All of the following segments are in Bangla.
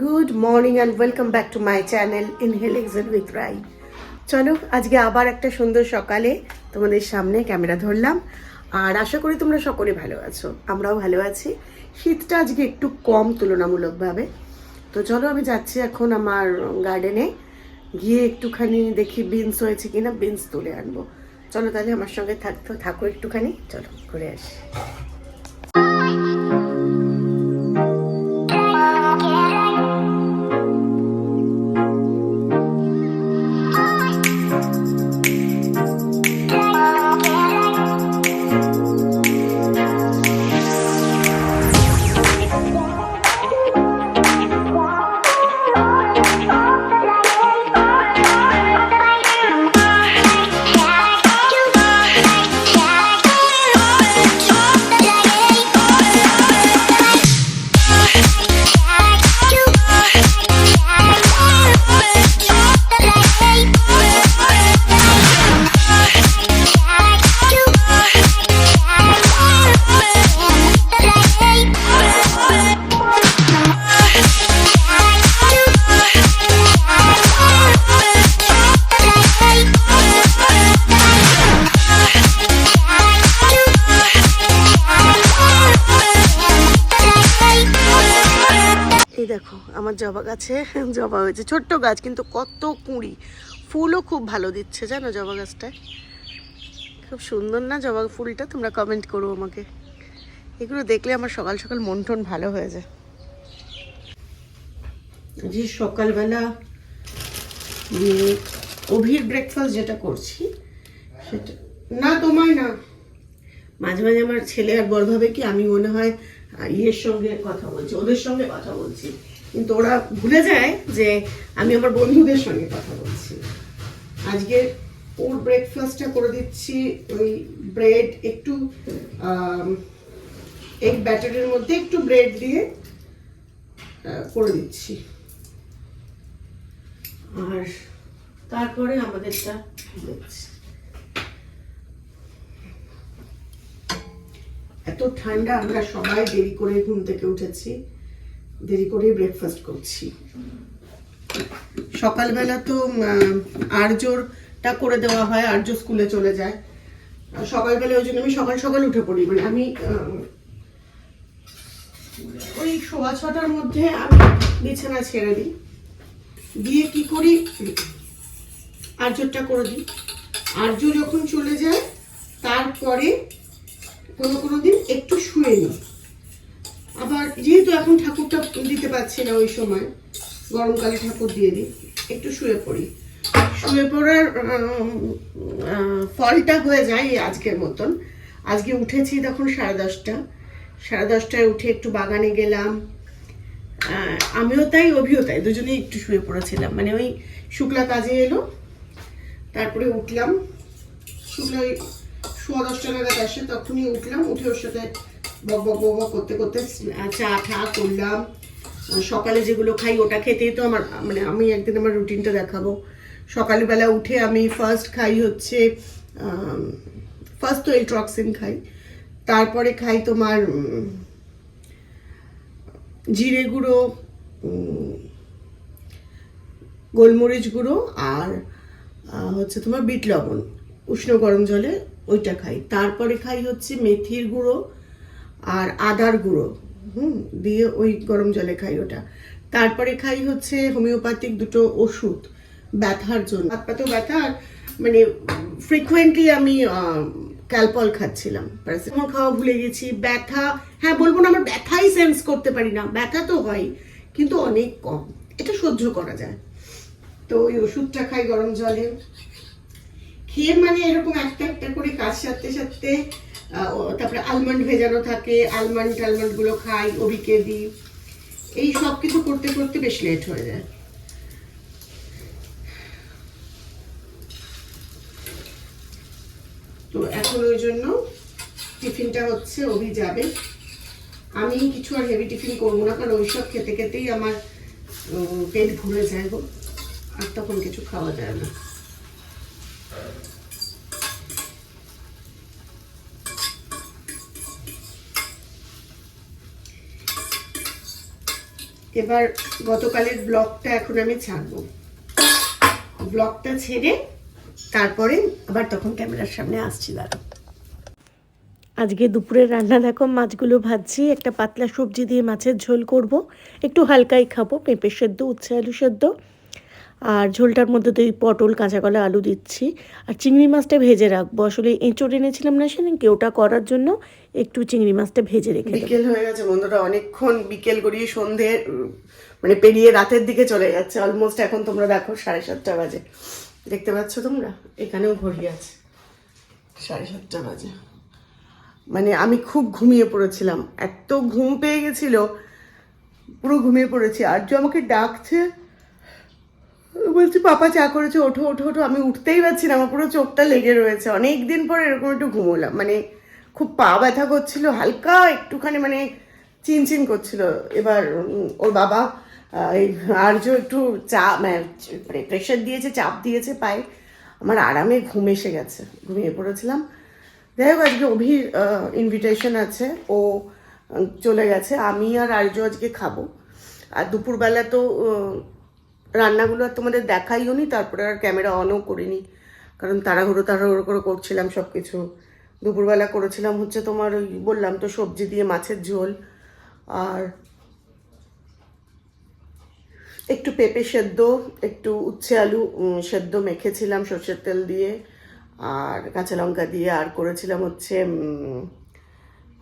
Good morning and welcome back to my channel inhale exhale with Rai চলো, আজকে আবার একটা সুন্দর সকালে তোমাদের সামনে ক্যামেরা ধরলাম। আর আশা করি তোমরা সকলে ভালো আছো। আমরাও ভালো আছি। শীতটা আজকে একটু কম তুলনামূলকভাবে। তো চলো, আমি যাচ্ছি এখন আমার গার্ডেনে গিয়ে একটুখানি দেখি বিনস হয়েছে কিনা বিনস তুলে আনব। চলো তাহলে আমার সঙ্গে থাকতো থাকো একটুখানি। চলো, ঘুরে আসি। জবা গাছে, জবা হয়েছে ছোট্ট গাছ, কিন্তু কত কুঁড়ি। ফুলও খুব ভালো দিচ্ছে, জানো জবা গাছটায়? খুব সুন্দর না জবা ফুলটা? তোমরা কমেন্ট করো আমাকে। এগুলো দেখলে আমার সকাল সকাল মন টন ভালো হয়ে যায়। যে সকালবেলা অভির ব্রেকফাস্ট যেটা করছি, সেটা না, তোমায় না। মাঝে মাঝে আমার ছেলে আর বড় ভাবে কি আমি মনে হয় ইয়ের সঙ্গে কথা বলছি, ওদের সঙ্গে কথা বলছি। কিন্তু ওরা ভুলে যায় যে আমি আমার বন্ধুদের সঙ্গে কথা বলছি। আজকে ওর ব্রেকফাস্টটা করে দিচ্ছি, ওই ব্রেড একটু এগ ব্যাটারের মধ্যে একটু ব্রেড দিয়ে করে দিচ্ছি। আর তারপরে আমাদেরটা এত ঠান্ডা, আমরা সবাই দেরি করে ঘুম থেকে উঠেছি। দেরি করে ব্রেকফাস্ট করছি। সকালবেলা তো আর্যরটা করে দেওয়া হয় আর্য স্কুলে চলে যায়। সকালবেলা ওই জন্য আমি সকাল সকাল উঠে পড়ি। মানে আমি ওই সোয়া ছটার মধ্যে আমি বিছানা ছেড়ে দিই। দিয়ে কি করি? আর্যরটা করে দিই। আর্য যখন চলে যায়, তারপরে কোনো কোনো দিন একটু শুয়ে নিই। আবার যেহেতু এখন ঠাকুরটা দিতে পারছি না ওই সময়, গরমকালে ঠাকুর দিয়ে দিই, একটু শুয়ে পড়ি। শুয়ে পড়ার ফলটা হয়ে যায় আজকের মতন। আজকে উঠেছি তখন সাড়ে দশটা। সাড়ে দশটায় উঠে একটু বাগানে গেলাম। আমিও তাই, অভিও তাই, দুজনেই একটু শুয়ে পড়েছিলাম। মানে ওই শুক্লা কাজে এলো, তারপরে উঠলাম। শুক্লা ওই সোয়া দশটা নাগাদ আসে, তখনই উঠলাম, উঠে ওর সাথে বক বক বক করতে করতে চা ঠা করলাম। সকালে যেগুলো খাই ওটা খেতেই তো আমার মানে আমি একদিন আমার রুটিনটা দেখাবো। সকালবেলা উঠে আমি ফার্স্ট খাই হচ্ছে ফার্স্ট তো এলট্রক্সিন খাই, তারপরে খাই তোমার জিরে গুঁড়ো গোলমরিচ গুঁড়ো আর হচ্ছে তোমার বিট লবণ, উষ্ণ গরম জলে ওইটা খাই। তারপরে খাই হচ্ছে মেথির গুঁড়ো আর আদার গুঁড়ো, হুম, দিয়ে ওই গরম জলে খাই ওটা। তারপরে খাই হচ্ছে হোমিওপ্যাথিক দুটো ওষুধ ব্যথার জন্য। হাত পাতেও ব্যথা আর মানে ফ্রিকুয়েন্টলি আমি ক্যালপল খাচ্ছিলাম। প্যারাসিটামল খাওয়া ভুলে গেছি, ব্যথা হ্যাঁ বলব না, আমার ব্যথাই সেন্স করতে পারি না। ব্যথা তো হয়, কিন্তু অনেক কম। এটা সহ্য করা যায়। তো ওই ওষুধটা খাই গরম জলে। খেয়ে মানে এরকম একটা একটা করে কাজ সারতে সারতে তারপরে আলমন্ড ভেজানো থাকে আলমন্ড টালমন্ডগুলো খাই অবিকে দিই। এই সব কিছু করতে করতে বেশ লেট হয়ে যায়। তো এখন ওই জন্য টিফিনটা হচ্ছে, অভি যাবে। আমি কিছু আর হেভি টিফিন করব না, কারণ ওইসব খেতে খেতেই আমার পেট ঘুরে যায় গো। আর তখন কিছু খাওয়া যায় না। এবার গতকালের ব্লকটা এখন আমি ছাড়বো। ব্লকটা ছেড়ে তারপরে আবার তখন ক্যামেরার সামনে আসছি দাঁড়া আজকে দুপুরের রান্না দেখো, মাছগুলো ভাজছি, একটা পাতলা সবজি দিয়ে মাছের ঝোল করব। একটু হালকাই খাব, পেঁপে সেদ্ধ, উচ্ছে আলু সেদ্ধ। আর ঝোলটার মধ্যে তো এই পটল, কাঁচা কলা, আলু দিচ্ছি। আর চিংড়ি মাছটা ভেজে রাখব। আসলে এঁচড় এনেছিলাম না সেদিনকে, ওটা করার জন্য একটু চিংড়ি মাছটা ভেজে রেখে বিকেল হয়ে গেছে বন্ধুরা, অনেকক্ষণ বিকেল গড়িয়ে সন্ধে মানে পেরিয়ে রাতের দিকে চলে যাচ্ছে। অলমোস্ট এখন তোমরা দেখো সাড়ে সাতটা বাজে। দেখতে পাচ্ছ তোমরা? এখানেও ঘড়ি আছে। সাড়ে সাতটা বাজে। মানে আমি খুব ঘুমিয়ে পড়েছিলাম। এত ঘুম পেয়ে গেছিল, পুরো ঘুমিয়ে পড়েছি। আর্য আমাকে ডাকছে বলছি পাপা চা করেছে, ওঠো ওঠো ওঠো। আমি উঠতেই পারছি না, আমার পুরো চোখটা লেগে রয়েছে। অনেক দিন পর এরকম একটু ঘুমোলাম। মানে খুব পা ব্যথা করছিল, হালকা একটুখানি মানে চিনচিন করছিল। এবার ওর বাবা আর্য একটু চা মানে প্রেশার দিয়েছে, চাপ দিয়েছে পায়ে। আমার আরামে ঘুম এসে গেছে। ঘুমিয়ে পড়েছিলাম। যাই হোক, আজকে অভির ইনভিটেশন আছে। ও চলে গেছে। আমি আর আর্য আজকে খাব। আর দুপুরবেলা তো রান্নাগুলো আর তোমাদের দেখাইও নি, তারপরে আর ক্যামেরা অনও করিনি কারণ তাড়াহুড়ো তাড়াহুড়ো করে করছিলাম সব কিছু দুপুরবেলা করেছিলাম হচ্ছে তোমার ওই বললাম তো সবজি দিয়ে মাছের ঝোল। আর একটু পেঁপে সেদ্ধ, একটু উচ্ছে আলু সেদ্ধ মেখেছিলাম সর্ষের তেল দিয়ে। আর কাঁচা লঙ্কা দিয়ে আর করেছিলাম হচ্ছে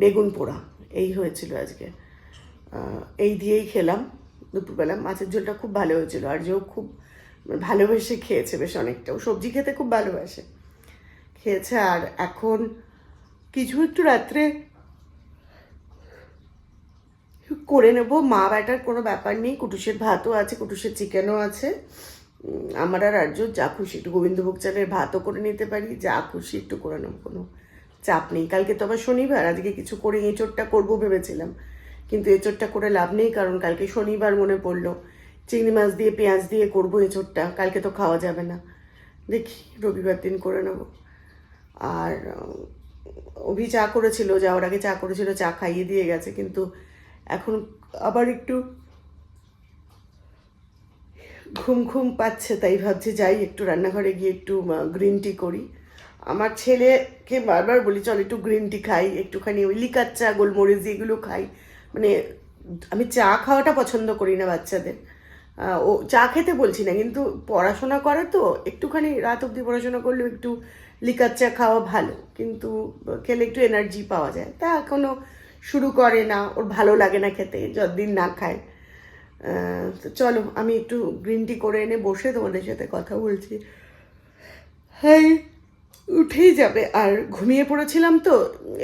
বেগুন পোড়া। এই হয়েছিল আজকে। এই দিয়েই খেলাম। দুপুরবেলা মাছের ঝোলটা খুব ভালো হয়েছিল আর যেও খুব ভালোবেসে খেয়েছে বেশ অনেকটা। ও সবজি খেতে খুব ভালোবাসে। খেয়েছে আর এখন কিছু একটু রাত্রে করে নেব। মা ব্যাটার কোনো ব্যাপার নেই, কুটুসের ভাতও আছে, কুটুসের চিকেনও আছে। আমার আর আর্য যা খুশি, একটু গোবিন্দভোগ চালের ভাতও করে নিতে পারি, যা খুশি একটু করে নেব, কোনো চাপ নেই। কালকে তো আবার শনিবার, আজকে কিছু করে এঁচোড়টা করব ভেবেছিলাম। কিন্তু এঁচোড়টা করে লাভ নেই, কারণ কালকে শনিবার মনে পড়ল। চিংড়ি মাছ দিয়ে, পেঁয়াজ দিয়ে করব এঁচোড়টা, কালকে তো খাওয়া যাবে না। দেখি, রবিবার দিন করে নেব। আর অভি চা করেছিল, যাওয়ার আগে চা করেছিল, চা খাইয়ে দিয়ে গেছে, কিন্তু এখন আবার একটু ঘুম ঘুম পাচ্ছে, তাই ভাবছি যাই, একটু রান্নাঘরে গিয়ে একটু গ্রিন টি করি। আমার ছেলেকে বারবার বলি, চল একটু গ্রিন টি খাই, একটুখানি ওই লিকার চা, গোলমরিচ, এগুলো খাই। মানে আমি চা খাওয়াটা পছন্দ করি না বাচ্চাদের। ও চা খেতে বলছি না, কিন্তু পড়াশোনা করে তো, একটুখানি রাত অবধি পড়াশোনা করলেও একটু লিকার চা খাওয়া ভালো, কিন্তু খেলে একটু এনার্জি পাওয়া যায়। তা এখনও শুরু করে না, ওর ভালো লাগে না খেতে, যতদিন না খায়। তো চলো, আমি একটু গ্রিন টি করে এনে বসে তোমাদের সাথে কথা বলছি। হ্যাঁ উঠেই যাবে। আর ঘুমিয়ে পড়েছিলাম তো,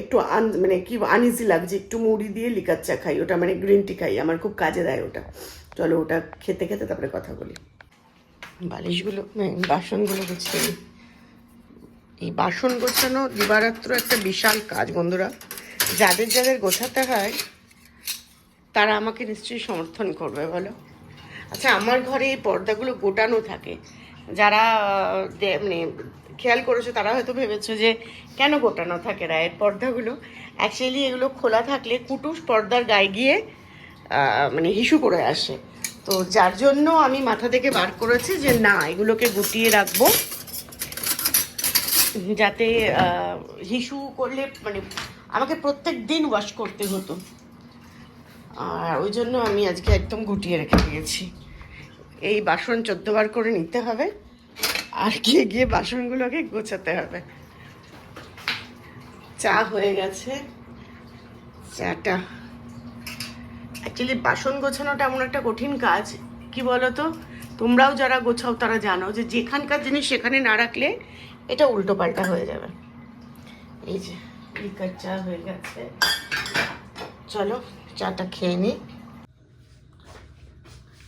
একটু আন মানে কি আনইজি লাগছে, একটু মুড়ি দিয়ে লিকার চা খাই। ওটা মানে গ্রিন টি খাই, আমার খুব কাজে দেয় ওটা। চলো ওটা খেতে খেতে তারপরে কথা বলি। বালিশগুলো বাসনগুলো গুছিয়ে। এই বাসন গোছানো দিবারাত্র একটা বিশাল কাজ, বন্ধুরা। যাদের যাদের গোছাতে হয়, তারা আমাকে নিশ্চয়ই সমর্থন করবে, বলো। আচ্ছা আমার ঘরে এই পর্দাগুলো গোটানো থাকে। যারা মানে খেয়াল করেছ, তারা হয়তো ভেবেছো যে কেন গোটানো থাকে রায়ের পর্দাগুলো? অ্যাকচুয়ালি এগুলো খোলা থাকলে কুটুস পর্দার গায়ে গিয়ে মানে হিসু করে আসে। তো যার জন্য আমি মাথা থেকে বার করেছি যে না, এগুলোকে গুটিয়ে রাখব। যাতে হিসু করলে মানে আমাকে প্রত্যেক দিন ওয়াশ করতে হতো। আর ওই জন্য আমি আজকে একদম গুটিয়ে রেখে দিয়েছি। এই বাসন চোদ্দ বার করে নিতে হবে। আর গিয়ে গিয়ে বাসনগুলোকে গোছাতে হবে। চা হয়ে গেছে। চাটা। অ্যাকচুয়ালি বাসন গোছানোটা এমন একটা কঠিন কাজ। কি বলো তো তোমরাও যারা গোছাও, তারা জানো যে যেখানকার জিনিস সেখানে না রাখলে এটা উল্টো পাল্টা হয়ে যাবে। এই যে, লিকার চা হয়ে গেছে। চলো, চাটা খেয়ে নিই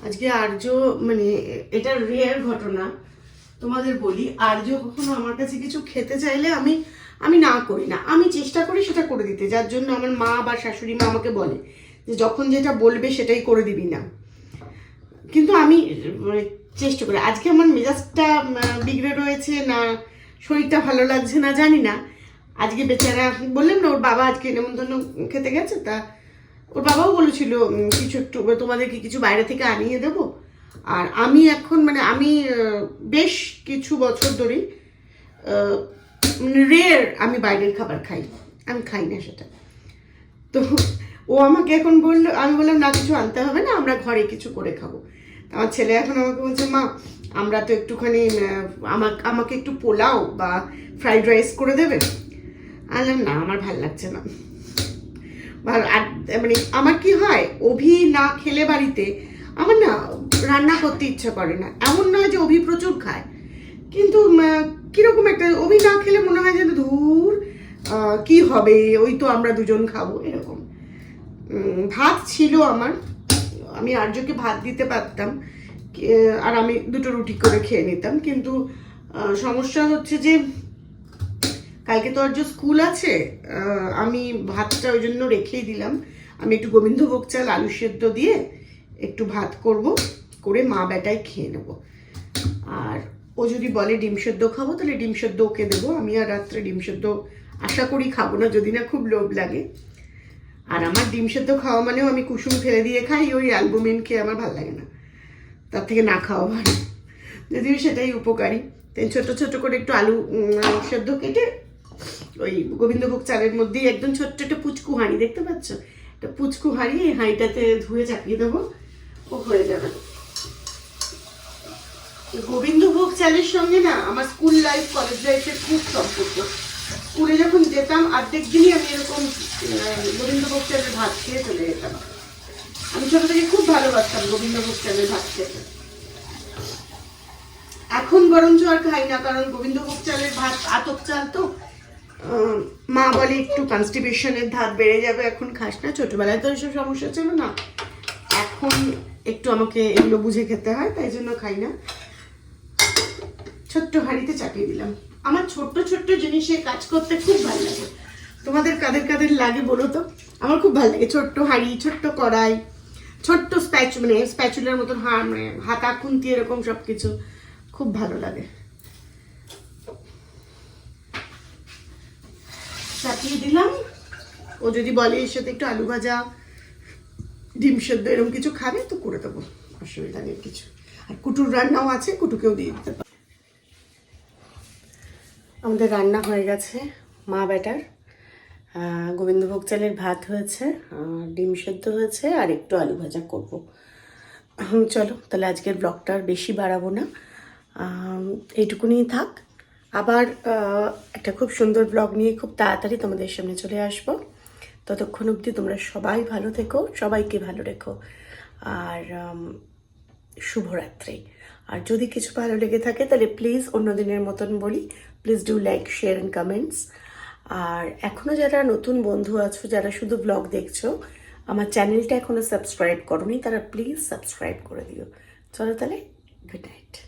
আজকে আর্য মানে এটা রেয়ার ঘটনা। তোমাদের বলি, আর্য কখনো আমার কাছে কিছু খেতে চাইলে আমি আমি না করি না। আমি চেষ্টা করি সেটা করে দিতে, যার জন্য আমার মা বা শাশুড়ি মা আমাকে বলে যে যখন যেটা বলবে সেটাই করে দিবি না। কিন্তু আমি মানে চেষ্টা করি। আজকে আমার মেজাজটা বিগড়ে রয়েছে না, শরীরটা ভালো লাগছে না জানি না। আজকে বেচারা, বললাম না, ওর বাবা আজকে নেমন্তন্ন খেতে গেছে, তা ওর বাবাও বলেছিল কিছু একটু, তোমাদেরকে কিছু বাইরে থেকে আনিয়ে দেবো। আর আমি এখন মানে আমি বেশ কিছু বছর ধরেই রেয়ার আমি বাইরের খাবার খাই। আমি খাই না সেটা। তো ও আমাকে এখন বলল, আমি বললাম, না, কিছু আনতে হবে না, আমরা ঘরে কিছু করে খাব। আমার ছেলে এখন আমাকে বলছে, মা, আমরা তো একটুখানি আমাকে আমাকে একটু পোলাও বা ফ্রাইড রাইস করে দেবে? আমি না, আমার ভালো লাগছে না। মানে আমার কি হয়, অভি না খেলে বাড়িতে, আমার না রান্না করতে ইচ্ছা করে না। এমন নয় যে অভি প্রচুর খায়। কিন্তু কীরকম একটা, অভি না খেলে মনে হয় যেন ধূর কি হবে? ওই তো আমরা দুজন খাব, এরকম। ভাত ছিল আমার। আমি আর্যকে ভাত দিতে পারতাম আর আমি দুটো রুটি করে খেয়ে নিতাম। কিন্তু সমস্যা হচ্ছে যে, কালকে তো আর্য স্কুল আছে আমি ভাতটা ওই জন্য রেখেই দিলাম। আমি একটু গোবিন্দভোগ চাল, আলু সেদ্ধ দিয়ে একটু ভাত করব। করে মা বেটায় খেয়ে নেব। আর ও যদি বলে ডিম সেদ্ধ খাব, তাহলে ডিম সেদ্ধ ওকে দেবো। আমি আর রাত্রে ডিম সেদ্ধ আশা করি খাব না, যদি না খুব লোভ লাগে। আর আমার ডিম সেদ্ধ খাওয়া মানেও আমি কুসুম ফেলে দিয়ে খাই, ওই অ্যালবুমিন খেয়ে আমার ভালো লাগে না। তার থেকে না খাওয়া ভালো। যদিও সেটাই উপকারী। তাই ছোট ছোট করে একটু আলু সেদ্ধ কেটে ওই গোবিন্দভোগ চালের মধ্যেই একদম ছোট্ট একটা পুচকু হাঁড়ি, দেখতে পাচ্ছ? একটা পুচকু হাঁড়ি, এই হাঁড়িটাতে ধুয়ে চাপিয়ে দেবো, ও হয়ে যাবে। গোবিন্দভোগ চালের সঙ্গে না আমার স্কুল লাইফ কলেজ লাইফের খুব সম্পর্ক। স্কুলে যখন যেতাম, অর্ধেক দিনই আমি এরকম গোবিন্দভোগ চালের ভাত খেয়ে চলে যেতাম। আমি ছোট থেকে খুব ভালোবাসতাম গোবিন্দভোগ চালের ভাত খেতে। এখন বরঞ্চ আর খাই না, কারণ গোবিন্দভোগ চালের ভাত আতপ চাল তো মা বলে একটু কনস্টিপেশনের ধাত বেড়ে যাবে, এখন খাস না। ছোটবেলায় তো এসব সমস্যা ছিল না। এখন একটু আমাকে এগুলো বুঝে খেতে হয়, তাই জন্য খাই না। ছোট্ট হাঁড়িতে চাপিয়ে দিলাম। আমার ছোট্ট ছোট্ট জিনিসে কাজ করতে খুব ভালো লাগে। তোমাদের কাদের কাদের লাগে বলো তো? আমার খুব ভালো লাগে। ছোট্ট হাঁড়ি, ছোট্ট কড়াই, ছোট্ট স্প্যাচ মানে স্প্যাচুলার মতন হা মানে হাতা, খুন্তি এরকম সব কিছু খুব ভালো লাগে। চাপিয়ে দিলাম। ও যদি বলে এর সাথে একটু আলু ভাজা, ডিম সেদ্ধ এরকম কিছু খাবে, তো করে দেবো। অসুবিধা নেই কিছু। আর কুটুর রান্নাও আছে, কুটুকেও দিয়ে দিতে আমাদের রান্না হয়ে গেছে মা আহ, গোবিন্দভোগ চালের ভাত হয়েছে ডিম সেদ্ধ হয়েছে আর একটু আলু ভাজা করব। চলো তাহলে আজকের ব্লগটা আর বেশি বাড়াবো না। এইটুকুনি থাক। আবার একটা খুব সুন্দর ব্লগ নিয়ে খুব তাড়াতাড়ি তোমাদের সামনে চলে আসব। ততক্ষণ অবধি তোমরা সবাই ভালো থেকো সবাইকে ভালো রেখো। আর শুভরাত্রি। আর যদি কিছু ভালো লেগে থাকে, তাহলে প্লিজ অন্য দিনের মতন বলি please do like share and comments আর এখনও যারা নতুন বন্ধু আছো, যারা শুধু ব্লগ দেখছ, আমার চ্যানেলটা এখনও সাবস্ক্রাইব করোনি, তারা প্লিজ সাবস্ক্রাইব করে দিও। চলো তাহলে গুড নাইট